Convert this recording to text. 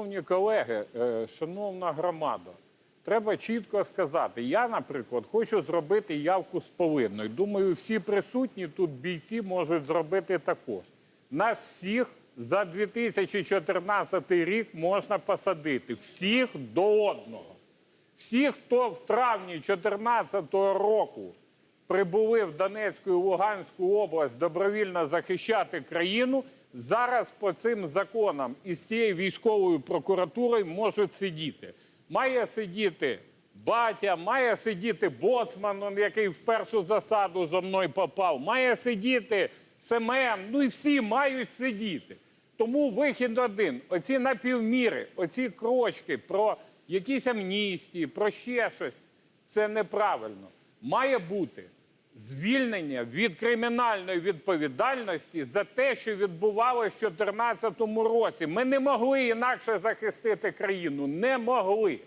Шановні колеги, е, шановна громада, треба чітко сказати. Я, наприклад, хочу зробити явку з повинною. Думаю, всі присутні тут бійці можуть зробити також. Нас всіх за 2014 рік можна посадити. Всіх до одного. Всі, хто в травні 2014 року прибули в Донецьку і Луганську область добровільно захищати країну, зараз по цим законам і з цією військовою прокуратурою можуть сидіти. Має сидіти батя, має сидіти боцман, який в першу засаду зо мною попав, має сидіти Семен, ну і всі мають сидіти. Тому вихід один. Оці напівміри, оці крочки про якісь амністії, про ще щось це неправильно. Має бути звільнення від кримінальної відповідальності за те, що відбувалося в 2014 році. Ми не могли інакше захистити країну. Не могли.